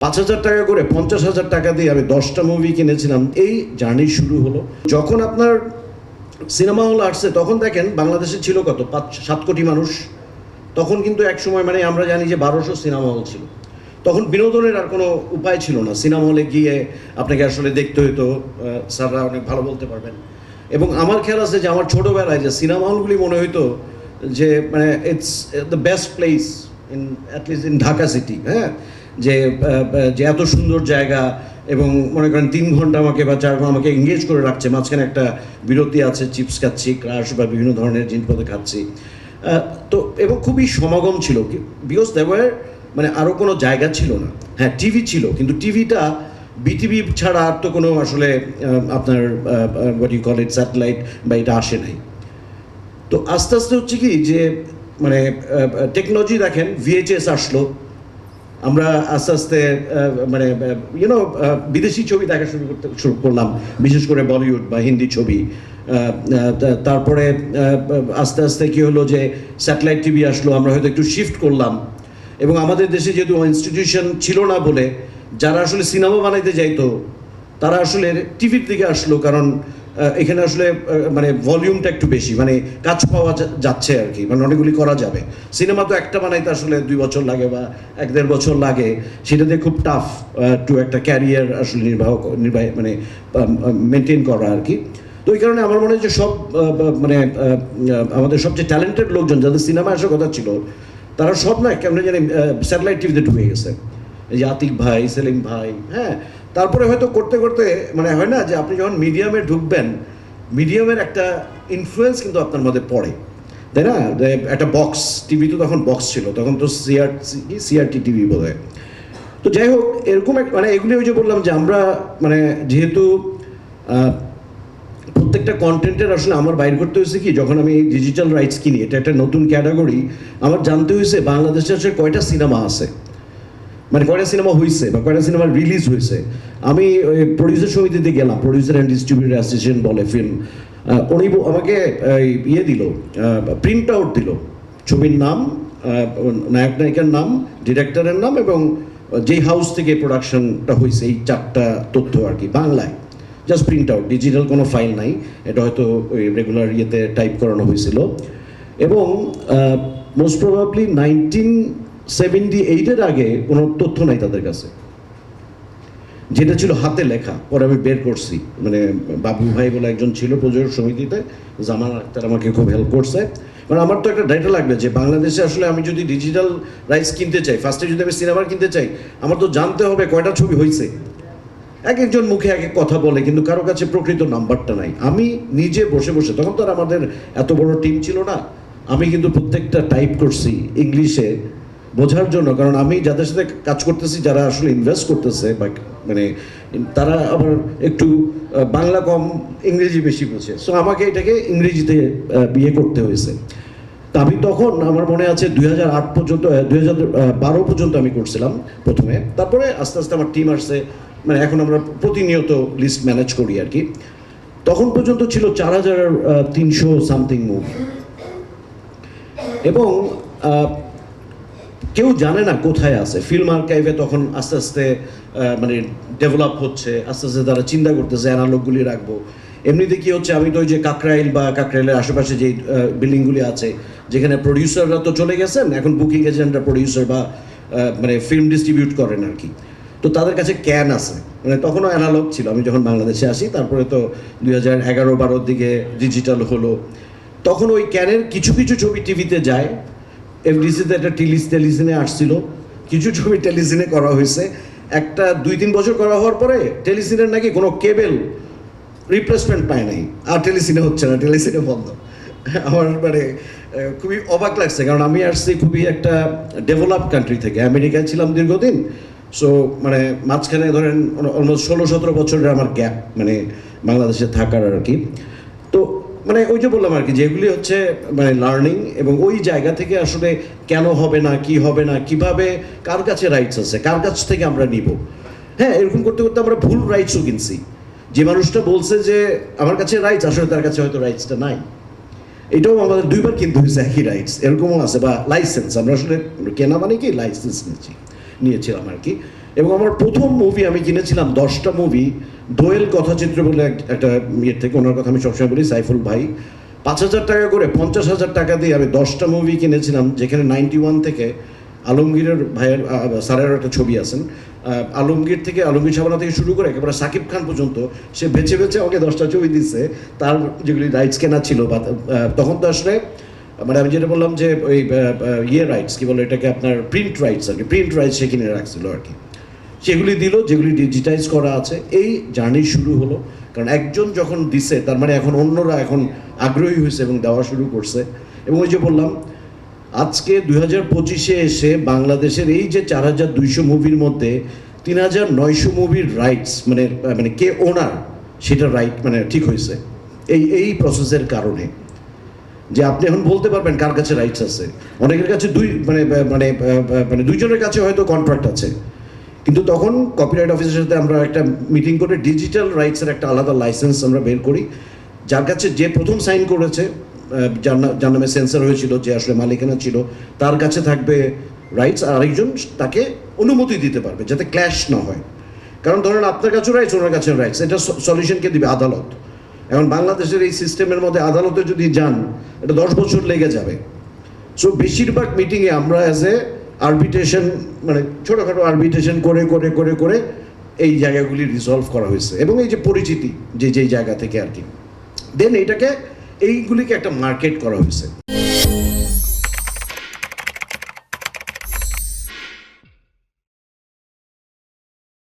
পাঁচ হাজার টাকা করে পঞ্চাশ হাজার টাকা দিয়ে আমি দশটা মুভি কিনেছিলাম। এই জার্নি শুরু হলো। যখন আপনার সিনেমা হল আসছে, তখন দেখেন বাংলাদেশে ছিল কত? পাঁচ, সাত কোটি মানুষ। তখন কিন্তু এক সময় মানে আমরা জানি যে বারোশো সিনেমা হল ছিল। তখন বিনোদনের আর কোনো উপায় ছিল না। সিনেমা হলে গিয়ে আপনাকে আসলে দেখতে হতো স্যাররা অনেক ভালো বলতে পারবেন। এবং আমার খেয়াল আছে যে আমার ছোটোবেলায় যে সিনেমা হলগুলি মনে হতো যে মানে it's the best place in at least in Dhaka city হ্যাঁ? যে যে এত সুন্দর জায়গা এবং মনে করেন তিন ঘণ্টা আমাকে বা চার ঘণ্টা আমাকে এঙ্গেজ করে রাখছে, মাঝখানে একটা বিরতি আছে চিপস খাচ্ছি ক্রাশ বা বিভিন্ন ধরনের জিনিসপত্র খাচ্ছি। তো এবং খুবই সমাগম ছিল বিকজ দেওয়ার মানে আরও কোনো জায়গা ছিল না। হ্যাঁ টিভি ছিল, কিন্তু টিভিটা বিটিভি ছাড়া আর তো কোনো আসলে আপনার what you call it satellite বা এটা আসে নাই। তো আস্তে আস্তে হচ্ছে কি যে মানে টেকনোলজি দেখেন ভিএইচএস আসলো আমরা আস্তে আস্তে মানে ইউনো বিদেশি ছবি দেখা শুরু করতে, শুরু করলাম, বিশেষ করে বলিউড বা হিন্দি ছবি। তারপরে আস্তে আস্তে কি হলো যে স্যাটেলাইট টিভি আসলো, আমরা হয়তো একটু শিফট করলাম। এবং আমাদের দেশে যেহেতু ইনস্টিটিউশন ছিল না বলে, যারা আসলে সিনেমা বানাইতে যাইতো, তারা আসলে টিভির দিকে আসলো, কারণ এখানে আসলে মানে ভলিউমটা একটু বেশি মানে কাজ পাওয়া যাচ্ছে আর কি মানে অনেকগুলি করা যাবে। সিনেমা তো একটা বানাইতে আসলে দুই বছর লাগে বা এক দেড় বছর লাগে সেটাতে খুব টাফ টু একটা ক্যারিয়ার আসলে নির্বাহ নির্বাহ মানে মেনটেন করা আর কি। তো ওই কারণে আমার মনে হয় যে সব মানে আমাদের সবচেয়ে ট্যালেন্টেড লোকজন যাদের সিনেমা আসার কথা ছিল, তারা সব না, কেমন জানি স্যাটেলাইট টিভিতে ঢুকে গেছে। যে আতিক ভাই, সেলিম ভাই হ্যাঁ তারপরে হয়তো করতে করতে মানে হয় না যে আপনি যখন মিডিয়ামে ঢুকবেন মিডিয়ামের একটা ইনফ্লুয়েন্স কিন্তু আপনার মধ্যে পড়ে। তাই না? একটা বক্স টিভি তো তখন বক্স ছিল, তখন তো সিআর সিআরটি টিভি বোধ হয় তো যাই হোক, এরকম এক মানে এগুলি ওই যে বললাম যে আমরা মানে যেহেতু প্রত্যেকটা কন্টেন্টের আসলে আমার বাইর করতে হয়েছে কি, যখন আমি ডিজিটাল রাইটস কিনি, এটা একটা নতুন ক্যাটাগরি আমার জানতে হয়েছে বাংলাদেশে আসলে কয়টা সিনেমা আছে। মানে কয়টা সিনেমা হয়েছে বা কয়টা সিনেমা রিলিজ হয়েছে আমি ওই প্রডিউসার সমিতিতে গেলাম প্রডিউসার অ্যান্ড ডিস্ট্রিবিউটার অ্যাসোসিয়েশন বলে ফিল্ম উনি আমাকে ইয়ে দিল প্রিন্ট আউট দিল। ছবির নাম নায়ক নায়িকার নাম ডিরেক্টরের নাম এবং যেই হাউস থেকে প্রোডাকশনটা হয়েছে এই চারটা তথ্য আর কি, বাংলায়। জাস্ট প্রিন্ট আউট ডিজিটাল কোনো ফাইল নাই, এটা হয়তো ওই রেগুলার ইয়েতে টাইপ করানো হয়েছিল এবং মোস্ট প্রবাবলি নাইনটিন সেভেন্টি এইটের আগে কোনো তথ্য নাই তাদের কাছে। যেটা ছিল হাতে লেখা, পরে আমি বের করছি। মানে বাবু ভাই বলে একজন ছিল প্রযোজক সমিতিতে জামান আক্তার আমাকে খুব হেল্প করছে। কারণ আমার তো একটা ডাটা লাগবে যে বাংলাদেশে আসলে আমি যদি ডিজিটাল রাইটস কিনতে চাই ফার্স্টে যদি আমি সিনেমার কিনতে চাই, আমার তো জানতে হবে কয়টা ছবি হয়েছে এক একজন মুখে এক এক কথা বলে, কিন্তু কারও কাছে প্রকৃত নাম্বারটা নাই। আমি নিজে বসে বসে, তখন তো আর আমাদের এত বড় টিম ছিল না, আমি কিন্তু প্রত্যেকটা টাইপ করছি, ইংলিশে বোঝার জন্য, কারণ আমি যাদের সাথে কাজ করতেছি, যারা আসলে ইনভেস্ট করতেছে, বা মানে তারা আবার একটু বাংলা কম, ইংরেজি বেশি বোঝে। সো আমাকে এটাকে ইংরেজিতে বিয়ে করতে হয়েছে। তা আমি তখন, আমার মনে আছে দুই পর্যন্ত দুই বারো পর্যন্ত আমি করছিলাম প্রথমে। তারপরে আস্তে আস্তে আমার টিম আসছে। মানে এখন আমরা প্রতিনিয়ত লিস্ট ম্যানেজ করি আর কি। তখন পর্যন্ত ছিল চার হাজার তিনশো সামথিং মুভি এবং কেউ জানে না কোথায় আছে। ফিল্ম আর্কাইভে তখন আস্তে আস্তে মানে ডেভেলপ হচ্ছে, আস্তে আস্তে তারা চিন্তা করতেছে অ্যানালগগুলি রাখব। এমনিতে কি হচ্ছে, আমি তো ওই যে কাকরাইল বা কাকরাইলের আশেপাশে যে বিল্ডিংগুলি আছে, যেখানে প্রডিউসাররা তো চলে গেছেন, এখন বুকিং এজেন্টরা প্রডিউসার বা মানে ফিল্ম ডিস্ট্রিবিউট করেন আর কি। তো তাদের কাছে ক্যান আছে। মানে তখনও অ্যানালগ ছিল। আমি যখন বাংলাদেশে আসি, তারপরে তো দুই হাজার এগারো বারোর দিকে ডিজিটাল হলো। তখন ওই ক্যানের কিছু কিছু ছবি টিভিতে যায়। এফডিসিতে একটা টিলিস টেলিসিনে আসছিল। কিছু ছবি টেলিসিনে করা হয়েছে। একটা দুই তিন বছর করা হওয়ার পরে টেলিসিনের নাকি কোনো কেবেল রিপ্লেসমেন্ট পায় নাই। আর টেলিসিনে হচ্ছে না, টেলিসিনে বন্ধ। আমার মানে খুবই অবাক লাগছে। কারণ আমি আসছি খুবই একটা ডেভেলপ কান্ট্রি থেকে। আমেরিকায় ছিলাম দীর্ঘদিন। সো মানে মাঝখানে ধরেন, অলমোস্ট ষোলো সতেরো বছরের আমার গ্যাপ মানে বাংলাদেশে থাকার আর কি। তো মানে ওই যে বললাম আর কি, যেগুলি হচ্ছে মানে লার্নিং এবং ওই জায়গা থেকে আসলে কেন হবে না, কি হবে না, কীভাবে, কার কাছে রাইটস আছে, কার কাছ থেকে আমরা নিব? হ্যাঁ এরকম করতে করতে আমরা ভুল রাইটসও কিনছি। যে মানুষটা বলছে যে, আমার কাছে রাইটস আসলে তার কাছে হয়তো রাইটসটা নাই। এটাও আমাদের দুইবার কিনতে হয়েছে একই রাইটস এরকমও আছে, বা লাইসেন্স আমরা আসলে কেনা মানে কি লাইসেন্স নিয়েছি, নিয়েছিলাম আর কি। এবং আমার প্রথম মুভি আমি কিনেছিলাম, দশটা মুভি দোয়েল কথাচিত্র বলে একটা ইয়ের থেকে ওনার কথা আমি সবসময় বলি, সাইফুল ভাই। পাঁচ হাজার টাকা করে পঞ্চাশ হাজার টাকা দিয়ে আমি দশটা মুভি কিনেছিলাম, যেখানে নাইনটি ওয়ান থেকে আলমগীরের ভাইয়ের স্যারের একটা ছবি আছেন। আলমগীর থেকে আলমগীর সাবানা থেকে শুরু করে একেবারে সাকিব খান পর্যন্ত, সে বেছে বেছে আমাকে দশটা ছবি দিচ্ছে তার যেগুলি রাইটস কেনা ছিল, বা তখন তো আসলে মানে আমি যেটা বললাম যে ওই ইয়ে রাইটস কি বলে এটাকে আপনার প্রিন্ট রাইটস আর কি প্রিন্ট রাইটস সে কিনে রাখছিল আর কি। সেগুলি দিল, যেগুলি ডিজিটাইজ করা আছে। এই জার্নি শুরু হলো। কারণ একজন যখন দিছে, তার মানে এখন অন্যরা এখন আগ্রহী হয়েছে এবং দেওয়া শুরু করছে। এবং ওই যে বললাম, আজকে দুই হাজার পঁচিশে এসে বাংলাদেশের এই যে চার হাজার দুইশো মুভির মধ্যে তিন হাজার নয়শো মুভির রাইটস মানে মানে কে ওনার সেটা রাইট মানে ঠিক হয়েছে। এই এই প্রসেসের কারণে। যে আপনি এখন বলতে পারবেন কার কাছে রাইটস আছে। অনেকের কাছে দুই মানে মানে মানে দুইজনের কাছে হয়তো কন্ট্রাক্ট আছে। কিন্তু তখন কপিরাইট অফিসের সাথে আমরা একটা মিটিং করে ডিজিটাল রাইটসের একটা আলাদা লাইসেন্স আমরা বের করি। যার কাছে যে প্রথম সাইন করেছে যার নামে সেন্সার হয়েছিল, যে আসলে মালিকানা ছিল, তার কাছে থাকবে রাইটস আর আরেকজন তাকে অনুমতি দিতে পারবে যাতে ক্ল্যাশ না হয়। কারণ ধরেন আপনার কাছেও রাইটস ওনার কাছে রাইটস এটা সলিউশনকে দিবে? আদালত। এখন বাংলাদেশের এই সিস্টেমের মধ্যে আদালতে যদি যান, এটা দশ বছর লেগে যাবে। সো বেশিরভাগ মিটিংয়ে আমরা অ্যাজ এ আরবিটেশন মানে ছোটোখাটো আরবিটেশন করে করে করে করে এই জায়গাগুলি রিজলভ করা হয়েছে। এবং এই যে পরিচিতি যে যেই জায়গা থেকে আর কি। দেন এইটাকে, এইগুলিকে একটা মার্কেট করা হয়েছে।